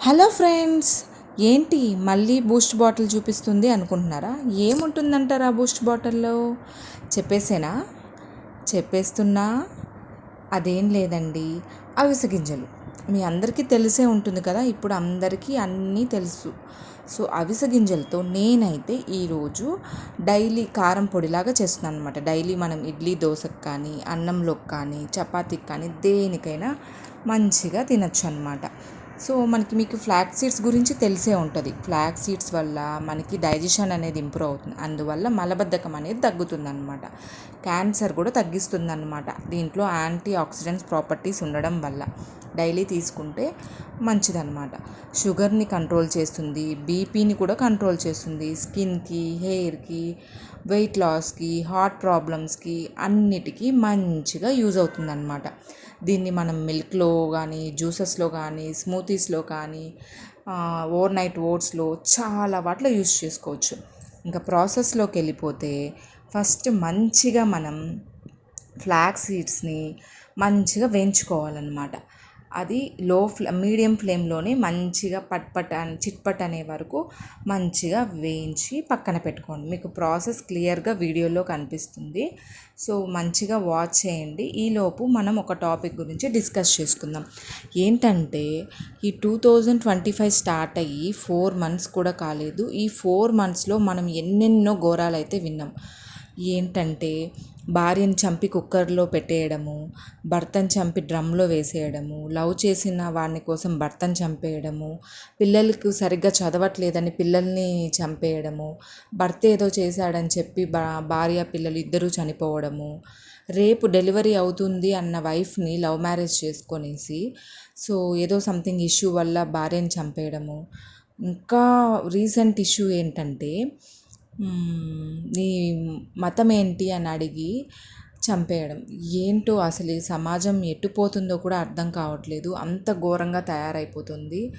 Hello friends ఏంటి మళ్ళీ Boost bottle చూపిస్తుంది అనుకుంటున్నారా? ఏముంటుందంటారా బూస్ట్ బాటిల్లో? చెప్పేసేనా? చెప్పేస్తున్నా? అదేం లేదండి. అవిసె గింజలు. మీ అందరికీ తెలిసే ఉంటుంది కదా ఇప్పుడు అందరికీ అన్నీ తెలుసు. సో అవిసె గింజలతో నేనైతే ఈరోజు డైలీ కారం పొడిలాగా చేస్తున్నాను అనమాట డైలీ మనం ఇడ్లీ దోశకు కానీ అన్నంలోకి కానీ చపాతీకి కానీ దేనికైనా మంచిగా తినచ్చు అనమాట సో మనకి మీకు ఫ్లాక్ సీడ్స్ గురించి తెలిసే ఉంటుంది. ఫ్లాక్ సీడ్స్ వల్ల మనకి డైజెషన్ అనేది ఇంప్రూవ్ అవుతుంది. అందువల్ల మలబద్ధకం అనేది తగ్గుతుందన్నమాట. క్యాన్సర్ కూడా తగ్గిస్తుందన్నమాట. దీంట్లో యాంటీ ఆక్సిడెంట్స్ ప్రాపర్టీస్ ఉండడం వల్ల డైలీ తీసుకుంటే మంచిదన్నమాట. షుగర్ని కంట్రోల్ చేస్తుంది బీపీని కూడా కంట్రోల్ చేస్తుంది. స్కిన్కి హెయిర్కి వెయిట్ లాస్కి హార్ట్ ప్రాబ్లమ్స్కి అన్నిటికీ మంచిగా యూజ్ అవుతుందన్నమాట. దీన్ని మనం మిల్క్లో కానీ జ్యూసెస్లో కానీ స్మూతీస్లో కానీ ఓవర్ నైట్ ఓట్స్లో చాలా వాటిలో యూస్ చేసుకోవచ్చు. ఇంకా ప్రాసెస్లోకి వెళ్ళిపోతే ఫస్ట్ మంచిగా మనం ఫ్లాక్ సీడ్స్ని మంచిగా వేయించుకోవాలన్నమాట. అది లో ఫ్లే మీడియం ఫ్లేమ్లోనే మంచిగా పట్ పట్ చిట్పట్ అనే వరకు మంచిగా వేయించి పక్కన పెట్టుకోండి. మీకు ప్రాసెస్ క్లియర్గా వీడియోలో కనిపిస్తుంది. సో మంచిగా వాచ్ చేయండి. ఈలోపు మనం ఒక టాపిక్ గురించి డిస్కస్ చేసుకుందాం. ఏంటంటే ఈ two thousand twenty five start అయ్యి ఫోర్ మంత్స్ కూడా కాలేదు. ఈ ఫోర్ మంత్స్లో మనం ఎన్నెన్నో ఘోరాలు అయితే విన్నాం. ఏంటంటే భార్యను చంపి కుక్కర్లో పెట్టేయడము భర్తను చంపి డ్రమ్లో వేసేయడము లవ్ చేసిన వాడిని కోసం భర్తను చంపేయడము పిల్లలకు సరిగ్గా చదవట్లేదని పిల్లల్ని చంపేయడము భర్త ఏదో చేశాడని చెప్పి భార్య పిల్లలు ఇద్దరూ చనిపోవడము రేపు డెలివరీ అవుతుంది అన్న వైఫ్ని లవ్ మ్యారేజ్ చేసుకొనేసి సో ఏదో సంథింగ్ ఇష్యూ వల్ల భార్యను చంపేయడము. ఇంకా రీసెంట్ ఇష్యూ ఏంటంటే నీ మతం ఏంటి అని అడిగి చంపేయడం. ఏంటో అసలు ఈ సమాజం ఎట్టుపోతుందో కూడా అర్థం కావట్లేదు. అంత ఘోరంగా తయారైపోతుంది.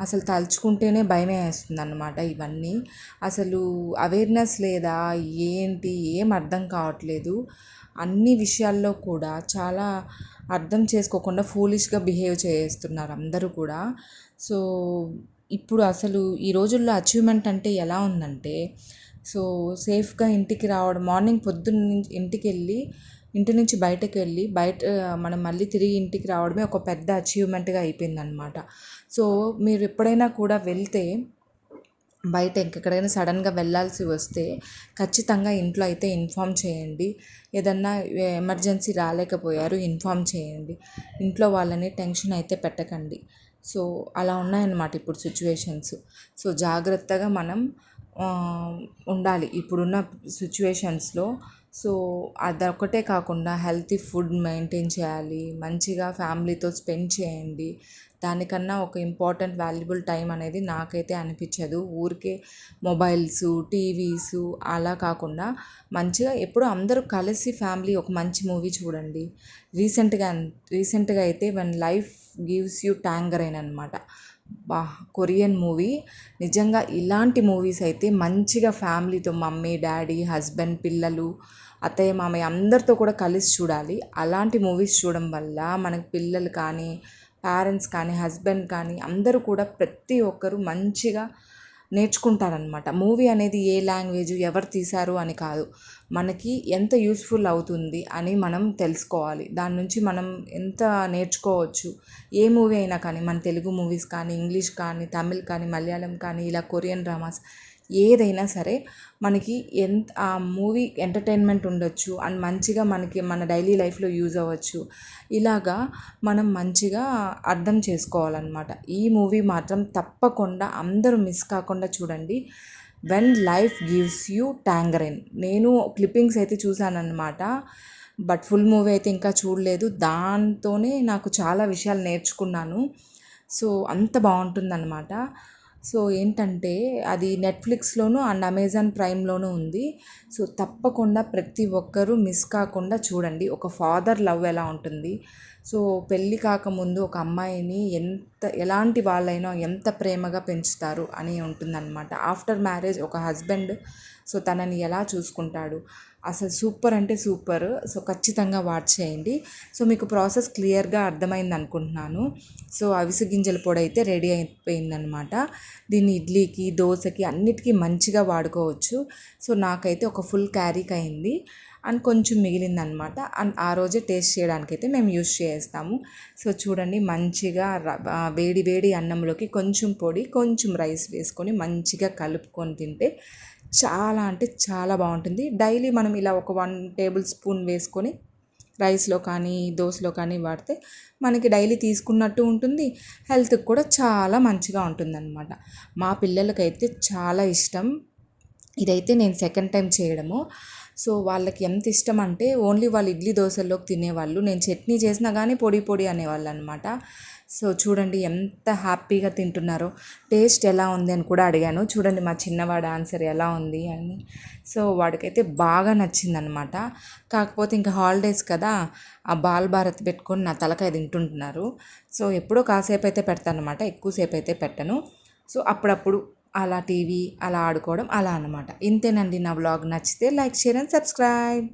అసలు తలుచుకుంటేనే భయమే వేస్తుంది అన్నమాట ఇవన్నీ. అసలు అవేర్నెస్ లేదా? ఏంటి? ఏం అర్థం కావట్లేదు. అన్ని విషయాల్లో కూడా చాలా అర్థం చేసుకోకుండా ఫూలిష్గా బిహేవ్ చేస్తున్నారు అందరూ కూడా. సో ఇప్పుడు అసలు ఈ రోజుల్లో అచీవ్మెంట్ అంటే ఎలా ఉందంటే సో సేఫ్గా ఇంటికి రావడం మార్నింగ్ పొద్దున్న నుంచి ఇంటికి వెళ్ళి ఇంటి నుంచి బయటకు వెళ్ళి బయట మనం మళ్ళీ తిరిగి ఇంటికి రావడమే ఒక పెద్ద అచీవ్మెంట్గా అయిపోయిందనమాట సో మీరు ఎప్పుడైనా కూడా వెళ్తే బయట ఎక్కడైనా సడన్గా వెళ్ళాల్సి వస్తే ఖచ్చితంగా ఇంట్లో అయితే ఇన్ఫామ్ చేయండి. ఏదన్నా ఎమర్జెన్సీ రాలేకపోయారు ఇన్ఫామ్ చేయండి. ఇంట్లో వాళ్ళని టెన్షన్ అయితే పెట్టకండి. సో అలా ఉన్నాయన్నమాట ఇప్పుడు సిచ్యువేషన్స్. సో జాగ్రత్తగా మనం ఉండాలి ఇప్పుడున్న సిచ్యువేషన్స్లో సో అదొక్కటే కాకుండా హెల్తీ ఫుడ్ మెయింటైన్ చేయాలి మంచిగా ఫ్యామిలీతో స్పెండ్ చేయండి. దానికన్నా ఒక ఇంపార్టెంట్ వాల్యుబుల్ టైం అనేది నాకైతే అనిపించదు. ఊరికే మొబైల్స్ టీవీస్ అలా కాకుండా మంచిగా ఎప్పుడు అందరూ కలిసి ఫ్యామిలీ ఒక మంచి మూవీ చూడండి. రీసెంట్గా రీసెంట్గా అయితే when life gives you tangerine అనమాట బా కొరియన్ మూవీ. నిజంగా ఇలాంటి మూవీస్ అయితే మంచిగా ఫ్యామిలీతో మమ్మీ డాడీ హస్బెండ్ పిల్లలు అత్తయ్య మామయ్య అందరితో కూడా కలిసి చూడాలి. అలాంటి మూవీస్ చూడడం వల్ల మనకి పిల్లలు కానీ పేరెంట్స్ కానీ హస్బెండ్ కానీ అందరూ కూడా ప్రతి ఒక్కరు మంచిగా నేర్చుకుంటారనమాట మూవీ అనేది ఏ లాంగ్వేజ్ ఎవరు తీశారు అని కాదు. మనకి ఎంత యూస్ఫుల్ అవుతుంది అని మనం తెలుసుకోవాలి. దాని నుంచి మనం ఎంత నేర్చుకోవచ్చు. ఏ మూవీ అయినా కానీ మన తెలుగు మూవీస్ కానీ ఇంగ్లీష్ కానీ తమిళ్ కానీ మలయాళం కానీ ఇలా కొరియన్ డ్రామాస్ ఏదైనా సరే మనకి ఎంత ఆ మూవీ ఎంటర్టైన్మెంట్ ఉండొచ్చు. అండ్ మంచిగా మనకి మన డైలీ లైఫ్లో యూజ్ అవ్వచ్చు. ఇలాగా మనం మంచిగా అర్థం చేసుకోవాలన్నమాట. ఈ మూవీ మాత్రం తప్పకుండా అందరూ మిస్ కాకుండా చూడండి. When life gives you tangerine. నేను క్లిప్పింగ్స్ అయితే చూశానన్నమాట బట్ ఫుల్ మూవీ అయితే ఇంకా చూడలేదు. దాంతోనే నాకు చాలా విషయాలు నేర్చుకున్నాను. సో అంత బాగుంటుందన్నమాట. సో ఏంటంటే అది నెట్ఫ్లిక్స్లోను అండ్ అమెజాన్ ప్రైమ్లోనూ ఉంది. సో తప్పకుండా ప్రతి ఒక్కరూ మిస్ కాకుండా చూడండి. ఒక ఫాదర్ లవ్ ఎలా ఉంటుంది? సో పెళ్ళి కాకముందు ఒక అమ్మాయిని ఎంత ఎలాంటి వాళ్ళైనా ఎంత ప్రేమగా పెంచుతారు అని ఉంటుందన్నమాట. ఆఫ్టర్ మ్యారేజ్ ఒక హస్బెండ్ సో తనని ఎలా చూసుకుంటాడు? అసలు సూపర్ అంటే సూపర్. సో ఖచ్చితంగా వాచ్ చేయండి. సో మీకు ప్రాసెస్ క్లియర్గా అర్థమైంది అనుకుంటున్నాను. సో అవిసె గింజల పొడి అయితే రెడీ అయిపోయిందనమాట దీన్ని ఇడ్లీకి దోశకి అన్నిటికీ మంచిగా వాడుకోవచ్చు. సో నాకైతే ఒక ఫుల్ క్యారీకి అయింది. అండ్ కొంచెం మిగిలిందనమాట. అండ్ ఆ రోజే టేస్ట్ చేయడానికి అయితే మేము యూస్ చేస్తాము. సో చూడండి మంచిగా వేడి వేడి అన్నంలోకి కొంచెం పొడి కొంచెం రైస్ వేసుకొని మంచిగా కలుపుకొని తింటే చాలా అంటే చాలా బాగుంటుంది. డైలీ మనం ఇలా ఒక వన్ టేబుల్ స్పూన్ వేసుకొని రైస్లో కానీ దోశలో కానీ వాడితే మనకి డైలీ తీసుకున్నట్టు ఉంటుంది. హెల్త్కి కూడా చాలా మంచిగా ఉంటుందన్నమాట మా పిల్లలకైతే చాలా ఇష్టం. ఇదైతే నేను సెకండ్ టైం చేయడము. సో వాళ్ళకి ఎంత ఇష్టం అంటే ఓన్లీ వాళ్ళు ఇడ్లీ దోశల్లోకి తినేవాళ్ళు. నేను చట్నీ చేసినా కానీ పొడి పొడి అనేవాళ్ళు అనమాట సో చూడండి ఎంత హ్యాపీగా తింటున్నారో. టేస్ట్ ఎలా ఉంది అని కూడా అడిగాను. చూడండి మా చిన్నవాడు ఆన్సర్ ఎలా ఉంది అని. సో వాడికైతే బాగా నచ్చిందనమాట. కాకపోతే ఇంకా హాలిడేస్ కదా ఆ బాల్ భారత్ పెట్టుకొని నా తలకాయ తింటుంటున్నారు. సో ఎప్పుడో కాసేపు అయితే పెడతాను అనమాట ఎక్కువసేపు అయితే పెట్టను. సో అప్పుడప్పుడు అలా టీవీ అలా ఆడుకోవడం అలా అనమాట ఇంతేనండి నా వ్లాగ్. నచ్చితే లైక్ షేర్ అండ్ సబ్స్క్రైబ్.